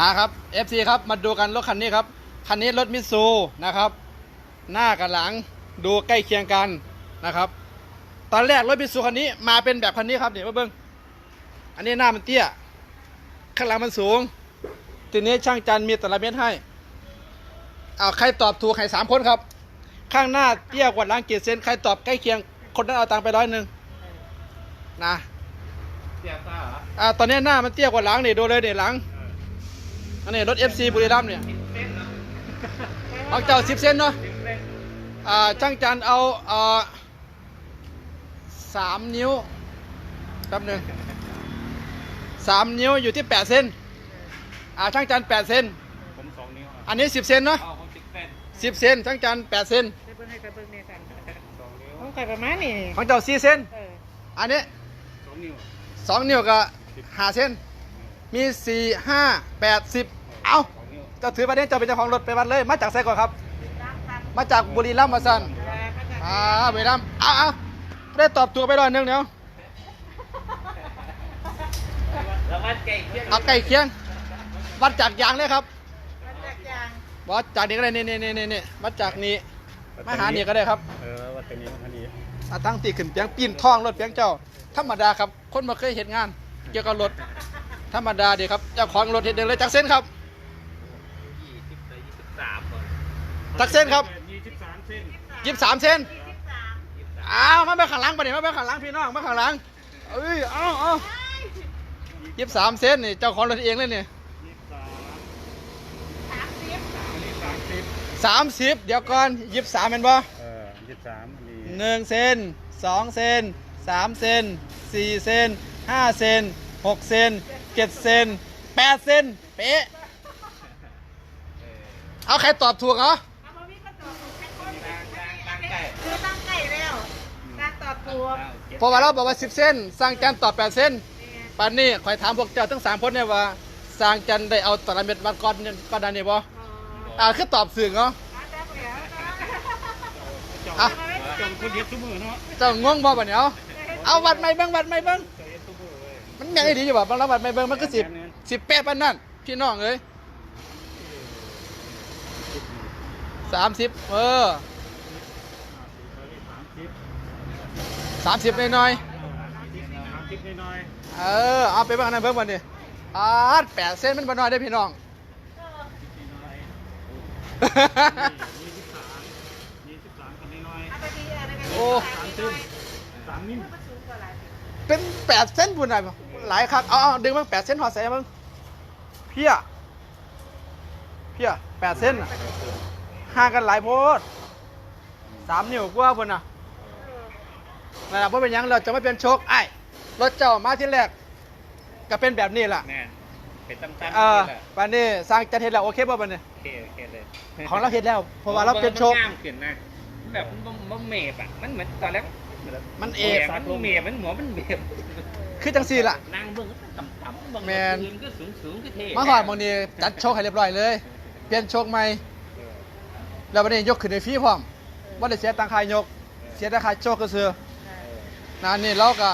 นะครับ FC ครับมาดูกันรถคันนี้ครับคันนี้รถมิตซูนะครับ หน้ากับหลังดูใกล้เคียงกันนะครับ ตอนแรกรถมิตซูคันนี้มาเป็นแบบคันนี้ครับเนี่ยมาเบิ้งอันนี้หน้ามันเตี้ยข้างหลังมันสูง ทีนี้ช่างจันมีแต่ละเม็ดให้เอาใครตอบถูกใครสามคนครับ ข้างหน้าเตี้ยกว่าหลังกี่เซนใครตอบใกล้เคียง คนนั้นเอาตังค์ไปร้อยหนึ่งนะเสียซ่าเหรออ่าตอนนี้หน้ามันเตี้ยกว่าหลังนี่ดูเลยเนี่ยหลัง อันนี้รถ FC บุรีรัมย์เนี่ยสิบเส้นเนาะเอาเจ้าสิบเซนเนาะสิบเส้นอ่าช่างจันเอาอ่าสามนิ้วแป๊บหนึ่งสามนิ้วอยู่ที่แปดเซนอ่าช่างจันแปดเซนผมสองนิ้วอะอันนี้สิบเซนเนาะเอาผมสิบเส้นสิบเซนช่างจันแปดเซนไปเบิ่งให้ไปเบิ่งในกันสองนิ้วต้องไข่ประมาณนี้ของเจ้าสี่เซนเอออันนี้สองนิ้วสองนิ้วกับห้าเซน มีสี่ห้าแปดสิบเอาสองนิ้วเจ้าถือประเด็นเจ้าเป็นเจ้าของรถไปวัดเลย มาจากไซก่อนครับรักกันมาจากบุรีรัมย์มาสันเวลาเขาจะอ่าบุรีรัมย์เอาเอาได้ตอบตัวไปร้อยหนึ่งเดี๋ยวแล้ววัดไก่เคี่ยงเอาใกล้เคียง วัดจากยางเลยครับมันจากยางวัดจากนี้ก็ได้นี่นี่นี่นี่นี่วัดจากนี้มาหานี่ก็ได้ครับเออวัดตรงนี้วัดนี้อะตั้งตีขึ้นเปียงปีนท่องรถเปียงเจ้า ธรรมดาครับ คนมาเคยเห็นงาน เกี่ยวกับรถ ธรรมดาดีครับเจ้าของรถเห็นเดินเลยจากเส้นครับ ยี่สิบไปยี่สิบสามก่อนจากเส้นครับยี่สิบสามเส้นยี่สามเส้นยี่สิบสามยี่สิบสามอ้าวมาไปข้างหลังไปดิมาไปข้างหลังพี่น้องมาข้างหลังเอ้ยเอาเอายี่สามเส้นนี่เจ้าของรถเองเลยนี่ยี่สิบสามสามสิบอันนี้สามสิบสามสิบเดี๋ยวก่อนยี่สามเป็นบ่เออยี่สิบสามอันนี้หนึ่งเซนสองเซนสามเซนสี่เซนห้าเซน หกเซนเจ็ดเซนแปดเซนเป๊ะเออเอาใครตอบถูกเหรอเอามาวิ่งก็ตอบถูกแค่คนตั้งตั้งตั้งไก่คือตั้งไก่แล้วการตอบถูกเพราะว่าเราบอกว่าสิบเซนสร้างจันตอบแปดเซนปานนี้คอยถามพวกเจ้าทั้งสามคนเนี่ยว่า สร้างจันได้เอาตารางเม็ดวัดก้อนเนี่ยก้อนนั้นนี่บ่อ๋ออ่าคือตอบสื่อเหรออาจารย์เปลี่ยนอะจงคนเดียวทุกมือเนาะเจ้างงบ่ปะเนี่ยเอาเอาวัดไม่เบิ่งวัดไม่เบิ่งเจอทุก มือเว้ยมันยังไงดีอยู่บ่บางเราวัดไม่เบิ่งมันก็สิบสิบแปดปานนั่นพี่น้องเอ้ยสามสิบเออสามสิบสามสิบหน่อยสามสิบน้อยๆเออเอาไปเบิ่งอันนั้นเบิ่งบ่นี่อ่าแปดเซนมันบ่น้อยได้อพี่น้องๆยี่สิบสามยี่สิบสามคนน้อยเอาไปดีอะไรกันโอ้สามสิบๆสามนิ้วมันสูงกว่าหลายสิบเป็นแปดเส้นบุญหน่อย หลายครับเอาเอาดึงมาแปดเส้นหอดใส่มึงเพี้ยเพี้ยแปดเส้นน่ะห่างกันหลายโพดสามนิ้วกว่าพุ่นน่ะนั่นแหละเพราะเป็นหยังเราจะไม่เป็นโชคไอ้รถเจ้ามาที่แรกก็เป็นแบบนี้แหละแน่เป็นตั้งตั้งเออปันนี้สร้างจัดเห็นแล้วโอเคป่ะปันนี้โอเคโอเคเลยของเราเห็นแล้วเพราะว่าเราเป็นโชคงามขึ้นนะแบบมันมันเมฟอะมันเหมือนตอนแรกมันเอก มันเมฟมันหัวมันเมฟ คือจังสี่ล่ะนั่งเบื้องก็ต่ำต่ำบางแมน ก็สูงสูงก็เท่มาหอดมองนี้จัดโชคให้เรียบร้อยเลย เปลี่ยนโชคใหม่ แล้ววันนี้ยกขึ้นในฟรีพร้อมว่าได้เสียตังค่ายก เสียแต่ค่าโชคก็คือๆนะนี่เราก็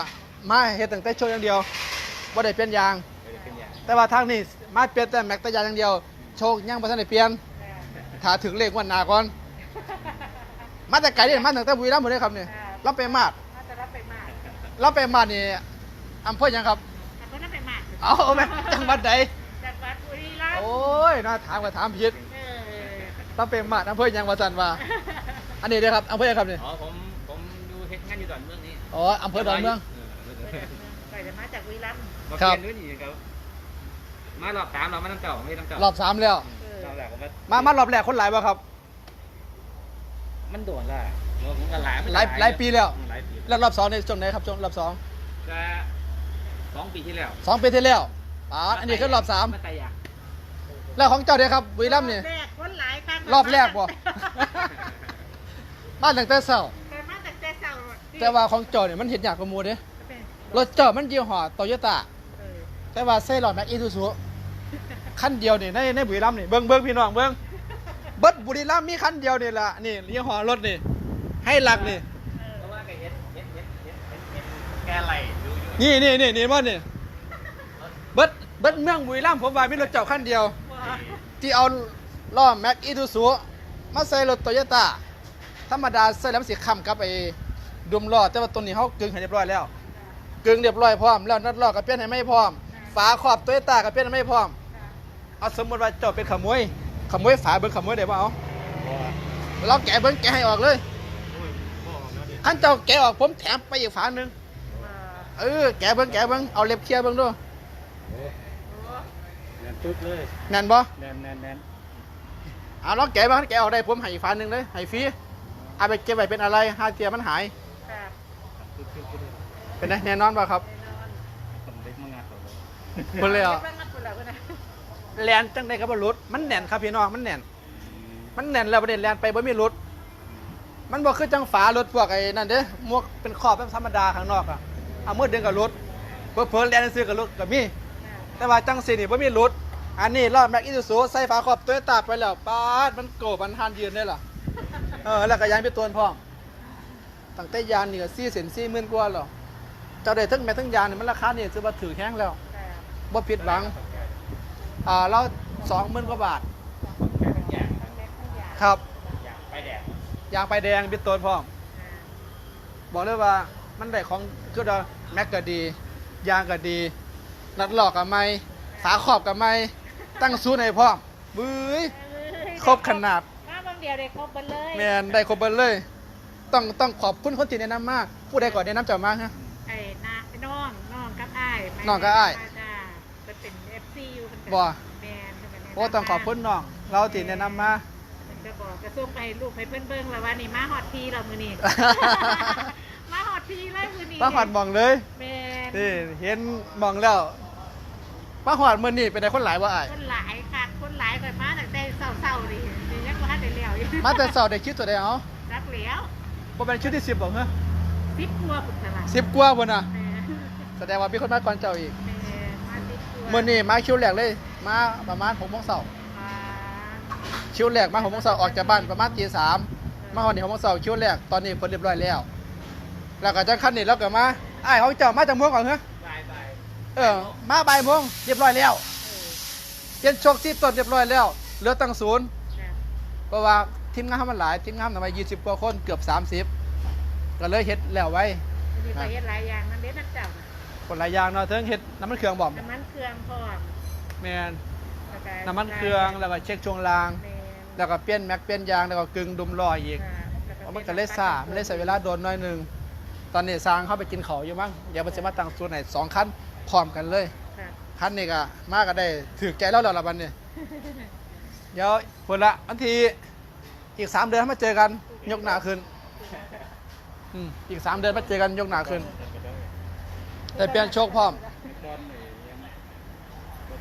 มาเฮ็ดตั้งแต่โชคอย่างเดียวว่าได้เปลี่ยนยาง แต่ว่าทางนี้มาเปลี่ยนแต่แม็กแต่ยางอย่างเดียว โชคยังบ่ทันได้เปลี่ยนถ้าถึงเลขวันหน้าก่อน มาแต่ไกลนี่มาตั้งแต่บุรีรัมย์หมดเลยครับนี่เราไปมาดน่าจะรับไปมากเราไปมาดนี่ อำเภอหยังครับ แต่ก็น่าไปมากเอาเอาไหมจังหวัดใดจังหวัดบุรีรัมย์โอ้ยน่าถามก็ถามผิดเออเราไปมาดอำเภอหยังว่าซั่นว่า อันนี้เด้อครับอำเภอหยังครับนี่อ๋อผมผมดูเฮ็ดงานอยู่ดอนเมืองนี้อ๋ออำเภอดอนเมือง ไปจะมาจากบุรีรัมย์มาครับเรียนด้วยนี่ครับมารอบสามเรามาน้ำเก่าไม่น้ำเก่ารอบสามแล้ว เออเราแหละก็มามารอบแรกคนหลายบ่ครับ มันโดนละผมก็หลายหลายหลายปีแล้ว หลายปีแล้วรอบสองในช่วงไหนครับช่วงรอบสอง ก็ สองปีที่แล้วสองปีที่แล้วอ๋ออันนี้คือรอบสามมาตายากแล้วของเจ้าเด้อครับบุรีรัมย์นี่รอบแรกคนหลายครั้งรอบแรกบ่บ้านตั้งแต่เช้าแต่มาจากแต่เช้าแต่ว่าของเจ้าเนี่ยมันเห็นยากกว่าหมู่เด้รถเจ้ามันยี่ห้อโตโยต้าเออแต่ว่าใส่หลอดแม็กอีซูซูคันเดียวนี่ในในบุรีรัมย์นี่เบิ่งเบิ่งพี่น้องเบิ่งเบิดบุรีรัมย์มีคันเดียวนี่ล่ะนี่ยี่ห้อรถนี่ให้หลักนี่ เพราะว่าแกเห็นเห็ นเห็นเห็นเห็นเห็นแกไหลดูอยู่นี่นี่นี่นี่บ่นี่เบิดเบิรถเมืองบุรีรัมย์ผมว่ามีรถเจ้าคันเดียวว้าที่เอาล้อแม็กอีทูซูมาใส่รถโตโยต้าธรรมดาใส่แล้วมันสิค้ำกับไอ้ดุมล้อแต่ว่าตัวนี้เขากึงให้เรียบร้อยแล้วกึงเรียบร้อยพร้อมแล้วนัดล้อก็เปลี่ยนให้ไม่พร้อม ฝาครอบโตโยต้าก็เปลี่ยนให้ไม่พร้อมเอาสมมติว่าเจ้าเป็นขโมยขโมยฝาเบิ้งขโมยได้ป่เอาบ่เราแกะเบิ้งแกะให้ออกเลยโอ้ยบ่ออกแล้วดิขั้นเจ้าแกะออกผมแถมไปอีกฝาหนึ่งว้า เออแกะเบิ้งแกะเบิ้งเอาเล็บเคลียร์เบิ้งด้วยโอ้โอ้แน่นตึ๊ดเลยแน่นบ่แน่นแน่นแน่นเอาลองแกะเบิ้งแกะออกได้ผมให้อีกฝาหนึ่งเลยให้ฟรีเอาไปเก็บไว้เป็นอะไรห้าเทียมันหายครับตึ๊ดตึ๊ดตึ๊ดเลยเป็นไงแน่นอนป่ะครับแน่นอนคนเล็กมางานเขาเลยเพิ่นเลยเหรอเก็บไว้งัดพุ่นแล้วเพิ่นน่ะแลนจังได้กับว่ารถมันแน่นครับพี่น้องมันแน่น มันแน่นแล้วประเด็นแลนไปบ่มีรถมันบ่คือจังฝารถพวกไอ้นั่นเด้หมวกเป็นขอบแบบธรรมดาข้างนอกอะ เอามือดึงกับรถเพิ่นเพิ่นแลนซื้อกับรถก็มีแต่ว่าจังสีนี่บ่มีรถอันนี้รอบแม็กอีซูซูใส่ฝาครอบโตโยต้าไปแล้วปาดมันโกบมันหันยืนได้ล่ะเออแล้วก็ยางไปตัวพร้อมตั้งแต่ยางนี่ก็4เซน4หมื่นกว่าแล้วเจ้าได้ทั้งแม็กทั้งยางนี่มันราคานี่ถือว่าถือแห้งแล้วครับบ่ผิดหวังอ่าเราสองหมื่นกว่าบาทแม็กทั้งอย่างครับไปแดดยางไปแดงบิดตัวพร้อมอ่าบอกเลยว่ามันได้ของ คือดแม็กก็ดี ยางก็ดี นัดหลอกกับไม่ฝาขอบกับไม่ตั้งซูนให้พร้อมบื้ยเอ้ยครบขนาดมาบางเดียวได้ครบเบิดเลยแมนได้ครบเบิดเลย ต้องต้องขอบคุณคนที่แนะนำมาก ผู้ใดก่อนแนะนำเจ้ามากฮะ ไอ้นาไอ้น้องน้องกับอ้ายไม่น้องกับอ้าย จ้าเพิ่นเป็น FC อยู่เพิ่นเป็นบ่แมนเพิ่นเป็นแนะนำโอ้ต้องขอบคุณน้อง เราที่แนะนำมา เพิ่นก็บอกกระส่งไปให้ลูกให้เพิ่นเบิ่งแล้วว่านี่มาฮอดทีแล้วมื้อนี้ มา ฮอดทีเลยมื้อนี้มาหอดมองเลยแม่นนี่เห็นมองแล้วมาหอดมือนี่เป็นไงคนหลายว่าอ้ายคนหลายค่ะคนหลายก่อนมาตั้งแต่เช้าๆนี่นี่ยังบ่ทันได้แล้วอยู่มาแต่เสาร์ได้คิดตัวใดเอารักแล้วบ่เป็นชุดที่สิบบอกเหรอสิบกว่าพุ่นตลาดสิบกว่าพุ่นน่ะแม่แสดงว่ามีคนมาก่อนเจ้าอีกแม่มาสิบกว่ามื่อนี้มาคิวแรกเลย มาประมาณหกโมงเช้าอ่าคิวแรกมาหกโมงเช้าออกจากบ้านประมาณตีสามมาวันนี้หกโมงเช้าคิวแรกตอนนี้เพิ่นเรียบร้อยแล้ว แล้วก็จะขั้นนี้แล้วก็มาไอ้ายของเจ้ามาจากเมืองก่อนเหรอไปไปเออ มาบ่ายโมงเรียบร้อยแล้วเออเย็นชกที่ต้นเรียบร้อยแล้ว เหลือตั้งศูนย์ นะเพราะว่าทีมงานเขามันหลายทีมงานทำไมยี่สิบกว่าคนเกือบสามสิบก็เลยเฮ็ดแล้วไว้มีไปเฮ็ดหลายอย่างนั่นเด้นักเจ้าน่ะคนหลายอย่างเนาะเทิงเฮ็ดน้ำมันเครื่องบ่อมน้ำมันเครื่องพร้อมแมนแล้วก็น้ำมันเครื่องแล้วก็เช็คช่วงราง แม่นแล้วก็เปลี่ยนแม็กเปลี่ยนยางแล้วก็กึ่งดุมล้ออีกค่ะแล้วเพราะมันก็เลยซ่ามันเลยใส่เวลาโดนหน้อยหนึง ตอนนี้สร้างเข้าไปกินเขาวอยู่มั้งอย่ามาเสมาตั้งส่วนไหนสองคันพร้อมกันเลย ค่ะคันนี้ก็มาก็ได้ถือใจแล้วแล้วละบันนี้เดี๋ยวพนละอันทีอีกสามเดือนมาเจอกันยกหนาขึ้นอืมอีกสามเดือนมาเจอกันยกหนาขึ้นแต่เปลี่ยนโชคพร้อมตอนนี้ยังบ่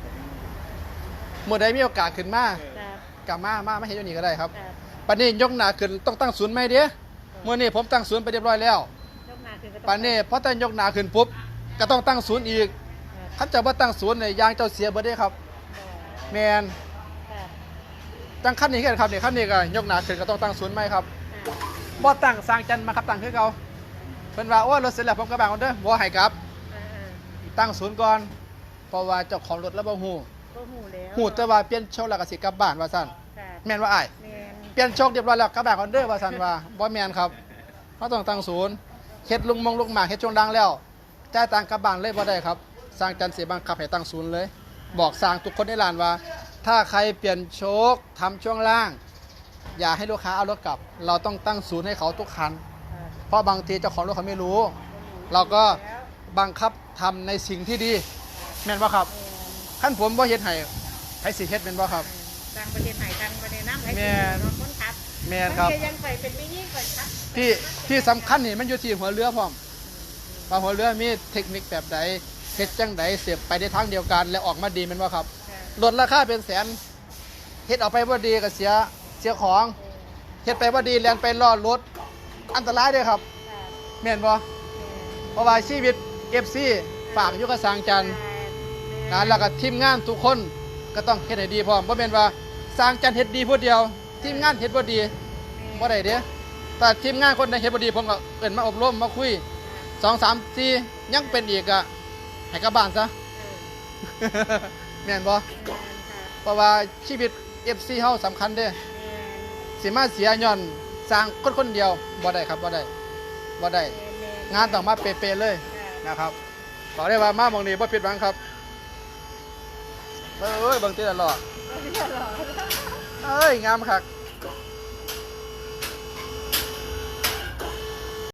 ต้องเมื่อใดมีโอกาสขึ้นมาครับกลับมามาไม่เห็นอยู่นี่ก็ได้ครับครับปันนี้ยกหนาขึ้นต้องตั้งศูนย์ไหมเด้เมื่อนี้ผมตั้งศูนย์ไปเรียบร้อยแล้วยกหน้า ขึ้นก็ต้องปันนี้พอแต่ยกหนาขึ้นปุ๊บก็ต้องตั้งศูนย์อีกครับ คันเจะว่าตั้งศูนย์เนี่ยยางเจ้าเสียเบิดเด้ครับแมนครับตั้งขั้นนี้กันครับเนี่ยขั้นนี้ก็ยกหนาขึ้นก็ต้องตั้งศูนย์ไหมครับครับบ่ตั้งสร้างจันทร์มาครับตั้งคือเก่าเพิ่นว่าโอ้ยรถเสร็จแล้วผมก็บางคนเด้อบ่ให้กลับเออตั้งศูนย์ก่อนเพราะว่าเจ้าของรถแล้วบ่ฮู้ๆก็หูแล้วฮู้แต่ว่าเปลี่ยนโชคแล้วก็สิกลับบ้านว่าซั่นครับแม่นว่าอ้าย แม่นเปลี่ยนโชคเรียบร้อยแล้วกลับบ้านก่อนเด้อว่าซั่นว่าบ่แม่นครับเราต้องตั้งศูนย์ เฮ็ดลุงมงลุกหมากเฮ็ดช่วงดังแล้วจ่ายตังค์กลับบ้านเลยบ่ได้ครับ สร้างจันทร์สิบังคับให้ตั้งศูนย์เลย บอกสร้างทุกคนในร้านว่า ถ้าใครเปลี่ยนโชคทำช่วงล่าง อย่าให้ลูกค้าเอารถกลับ เราต้องตั้งศูนย์ให้เขาทุกคันครับเพราะบางทีเจ้าของรถเขาไม่รู้ เราก็บังคับทำในสิ่งที่ดีแม่นบ่ครับขั้นผมบ่เฮ็ดให้ให้สิเฮ็ดแม่นบ่ครับต่างประเทศไหนต่างประเทศน้ำไหลแม่นน้องคนขับแม่นครับมันก็ยังไปเป็นไม่ยิ่งกว่าครับ ที่ที่สำคัญนี่มันอยู่ที่หัวเรือพร้อมว่าหัวเรือมีเทคนิคแบบใดเฮ็ดจังใดเสียบไปในทางเดียวกัน และออกมาดีแม่นบ่ครับครับลดราคาเป็นแสนเฮ็ดออกไปบ่ดีก็เสียเสียของเฮ็ดไปบ่ดีแล่นไปล้อรถอันตรายเด้อครับครับแม่นบ่เพราะว่าชีวิต FC ฝากอยู่กับสร้างจันทร์ นะแล้วก็ทีมงานทุกคนก็ต้องเฮ็ดให้ดีพร้อมบ่แม่นว่าสร้างจันเฮ็ดดีผู้เดียว ทีมงานเฮ็ดบ่ดีบ่ได้เด้ แต่ทีมงานคนใดเฮ็ดบ่ดีผมก็เอิ้นมาอบรมมาคุย2 3 4ยังเป็นอีกก็ให้กลับบ้านซะ แม่นบ่แม่นค่ะเพราะว่าชีวิต FC เฮาสำคัญเด้แม่นสิมาเสียย้อนสร้างคนคนเดียวบ่ได้ครับบ่ได้บ่ได้แม่นแม่นงานต้องมาเป๊ะๆเลยค่ะนะครับขอได้ว่ามาหมองนี้บ่ผิดหวังครับเอ้ยเบางทีละหลอดเอาเรียบร้อยเอ้ยงามคัก